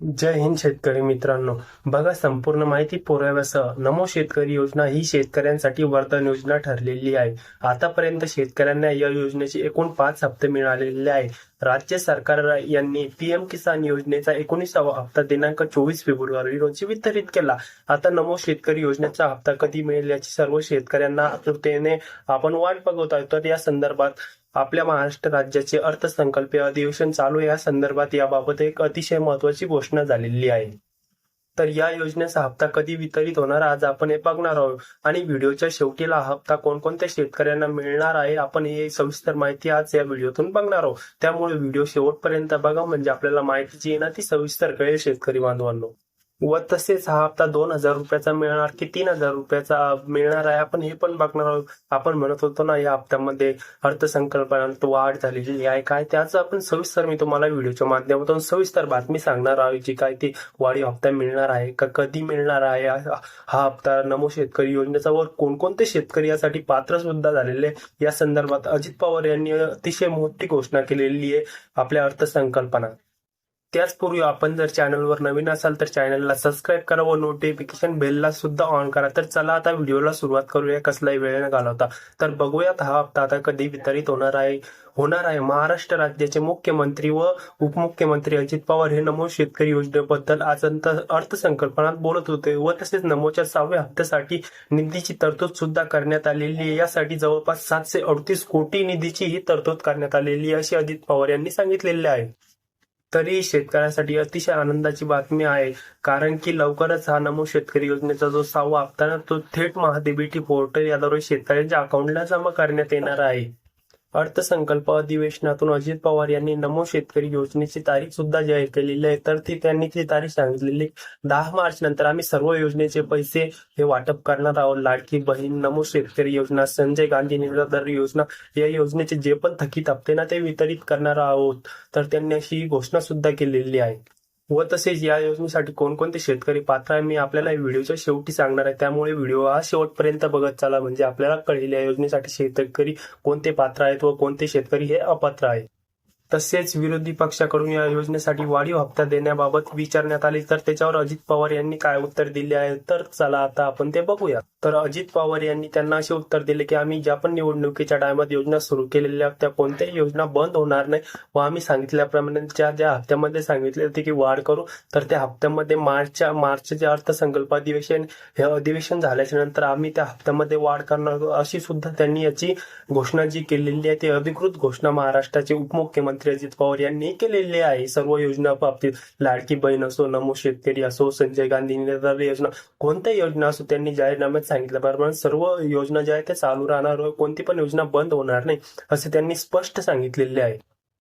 जय हिंद शेतकरी मित्रांनो. बघा संपूर्ण माहिती पुराव्यासह. नमो शेतकरी योजना ही शेतकऱ्यांसाठी वरदान योजना ठरलेली आहे. आतापर्यंत शेतकऱ्यांना या योजनेचे एकूण पाच हप्ते मिळालेले आहे राज्य सरकार यांनी पीएम किसान योजनेचा एकोणीसावा हप्ता दिनांक चोवीस फेब्रुवारी रोजी वितरित केला. आता नमो शेतकरी योजनेचा हप्ता कधी मिळेल याची सर्व शेतकऱ्यांना आतुरतेने आपण वाट बघवत आहोत. तर या संदर्भात आपल्या महाराष्ट्र राज्याचे अर्थसंकल्पीय अधिवेशन चालू या संदर्भात याबाबत एक अतिशय महत्वाची घोषणा झालेली आहे. तर या योजनेचा हप्ता कधी वितरित होणार आज आपण हे बघणार आहोत. आणि व्हिडिओच्या शेवटीला हप्ता कोणकोणत्या शेतकऱ्यांना मिळणार आहे आपण हे सविस्तर माहिती आज या व्हिडिओतून बघणार आहोत. त्यामुळे व्हिडिओ शेवटपर्यंत बघा म्हणजे आपल्याला माहिती जी आहे ना ती सविस्तर कळेल शेतकरी बांधवांनो. व तसेच हा हप्ता दोन हजार रुपयाचा मिळणार की तीन हजार रुपयाचा मिळणार आहे आपण हे पण बघणार आहोत. आपण म्हणत होतो ना या हप्त्यामध्ये अर्थसंकल्पात वाढ झालेली आहे काय? त्याचं आपण सविस्तर मी तुम्हाला व्हिडिओच्या माध्यमातून सविस्तर बातमी सांगणार आहे जी काय ती वाढीव हप्ता मिळणार आहे का कधी मिळणार आहे? हा हा हप्ता नमो शेतकरी योजनेचा वर कोणकोणते शेतकरी यासाठी पात्र सुद्धा झालेले या संदर्भात अजित पवार यांनी अतिशय मोठी घोषणा केलेली आहे आपल्या अर्थसंकल्पनात त्याचपूर्वी आपण जर चॅनलवर नवीन असाल तर चॅनलला सबस्क्राईब करा व नोटिफिकेशन बेलला सुद्धा ऑन करा. तर चला आता व्हिडिओला सुरुवात करूया. कसलाही वेळ न घालवता. तर बघूयात हा हप्ता आता कधी वितरित होणार आहे? होणार आहे महाराष्ट्र राज्याचे मुख्यमंत्री व उपमुख्यमंत्री अजित पवार हे नमो शेतकरी योजनेबद्दल आज अंत- अर्थसंकल्पनात बोलत होते व तसेच नमोच्या सहाव्या हप्त्यासाठी निधीची तरतूद सुद्धा करण्यात आलेली आहे. यासाठी जवळपास सातशे अडतीस कोटी निधीची ही तरतूद करण्यात आलेली आहे असे अजित पवार यांनी सांगितलेले आहे. तरी शेतकऱ्यांसाठी अतिशय आनंदाची बातमी आहे. कारण की लवकरच हा नमो शेतकरी योजनेचा जो सहावा हप्ता तो थेट महादेबीटी पोर्टल याद्वारे शेतकऱ्यांच्या अकाउंटला जमा करण्यात येणार आहे. अर्थसंकल्प अधिवेशनातून अजित पवार यांनी नमो शेतकरी योजनेची तारीख सुद्धा जाहीर केलेली आहे. तर ती त्यांनी ती तारीख सांगितलेली दहा मार्च नंतर आम्ही सर्व योजनेचे पैसे हे वाटप करणार आहोत. लाडकी बहीण नमो शेतकरी योजना संजय गांधी निराधार योजना या योजनेचे जे पण थकीत हप्ते ना ते वितरित करणार आहोत. तर त्यांनी अशी घोषणा सुद्धा केलेली आहे. व तसेच या योजनेसाठी कोणकोणते शेतकरी पात्र आहे मी आपल्याला व्हिडिओच्या शेवटी सांगणार आहे. त्यामुळे व्हिडिओ हा शेवटपर्यंत बघत चाला. म्हणजे आपल्याला कळेल या योजनेसाठी शेतकरी कोणते पात्र आहेत व कोणते शेतकरी हे अपात्र आहेत. तसेच विरोधी पक्षाकडून या योजनेसाठी वाढीव हप्ता देण्याबाबत विचारण्यात आली तर त्याच्यावर अजित पवार यांनी काय उत्तर दिले आहे? तर चला आता आपण ते बघूया. तर अजित पवार यांनी त्यांना असे उत्तर दिले की आम्ही ज्या पण निवडणुकीच्या टायमात योजना सुरू केलेल्या त्या कोणत्याही योजना बंद होणार नाही व आम्ही सांगितल्याप्रमाणे ज्या ज्या हप्त्यामध्ये सांगितले होते की वाढ करू तर त्या हप्त्यामध्ये मार्चच्या मार्चचे अर्थसंकल्प अधिवेशन हे अधिवेशन झाल्याच्यानंतर आम्ही त्या हप्त्यामध्ये वाढ करणार आहोत, अशी सुद्धा त्यांनी याची घोषणा जी केलेली आहे ती अधिकृत घोषणा महाराष्ट्राचे उपमुख्यमंत्री अजित पवार यांनी केलेली आहे. सर्व योजना बाबतीत लाडकी बहीण असो नमो शेतकरी असो संजय गांधी निराधार योजना कोणत्याही योजना असो त्यांनी जाहीरनाम्यात सांगितल्याप्रमाणे सर्व योजना ज्या आहेत त्या चालू राहणार कोणती पण योजना बंद होणार नाही असे त्यांनी स्पष्ट सांगितलेले आहे.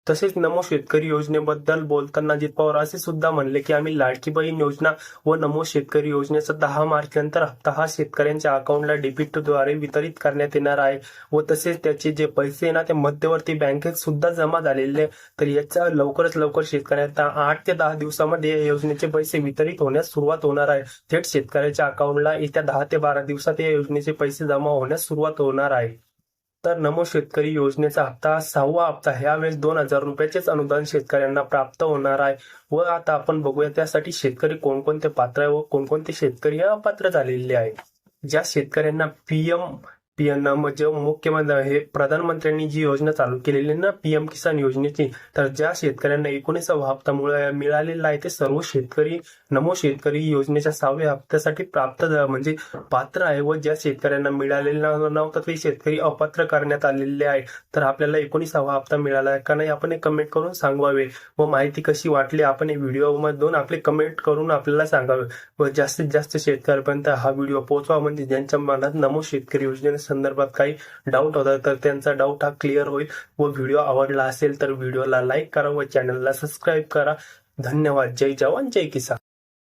तसेच नमो शेतकरी योजनेबद्दल बोलताना अजित पवार असे सुद्धा म्हणले की आम्ही लाडकी बहीण योजना व नमो शेतकरी योजनेचा दहा मार्च नंतर हप्ता हा शेतकऱ्यांच्या अकाउंटला डेबिटद्वारे वितरित करण्यात येणार आहे. व तसेच त्याचे जे पैसे आहे ना ते मध्यवर्ती बँकेत सुद्धा जमा झालेले तर याचा लवकरच लवकर शेतकऱ्यांना आठ ते दहा दिवसामध्ये या योजनेचे पैसे वितरित होण्यास सुरुवात होणार आहे. थेट शेतकऱ्याच्या अकाउंटला येत्या दहा ते बारा दिवसात या योजनेचे पैसे जमा होण्यास सुरुवात होणार आहे. तर नमो शेतकरी योजनेचा हप्ता सहावा हप्ता ह्यावेळेस दोन हजार रुपयाचेच अनुदान शेतकऱ्यांना प्राप्त होणार आहे. व आता आपण बघूया त्यासाठी शेतकरी कोणकोणते पात्र आहे व कोणकोणते शेतकरी अपात्र झालेले आहे ज्या शेतकऱ्यांना पीएम पीएम म्हणजे मुख्यमंत्री हे प्रधानमंत्र्यांनी जी योजना चालू केलेली आहे ना पीएम किसान योजनेची तर ज्या शेतकऱ्यांना एकोणीसावा हप्ता मुळे मिळालेला आहे ते सर्व शेतकरी नमो शेतकरी योजनेच्या सहाव्या हप्त्यासाठी प्राप्त म्हणजे पात्र आहे व ज्या शेतकऱ्यांना मिळालेला नव्हता ते शेतकरी अपात्र करण्यात आलेले आहे. तर आपल्याला एकोणीसावा हप्ता मिळाला आहे का नाही आपण एक कमेंट करून सांगवावे व माहिती कशी वाटली आपण व्हिडिओ मधून आपले कमेंट करून आपल्याला सांगावे. व जास्तीत जास्त शेतकऱ्यांपर्यंत हा व्हिडिओ पोहोचवा म्हणजे ज्यांच्या मनात नमो शेतकरी योजने संदर्भात काही डाऊट होता तर त्यांचा डाऊट हा क्लिअर होईल. व व्हिडिओ आवडला असेल तर व्हिडिओला लाईक करा व चॅनलला सबस्क्राईब करा. धन्यवाद. जय जवान जय किसान.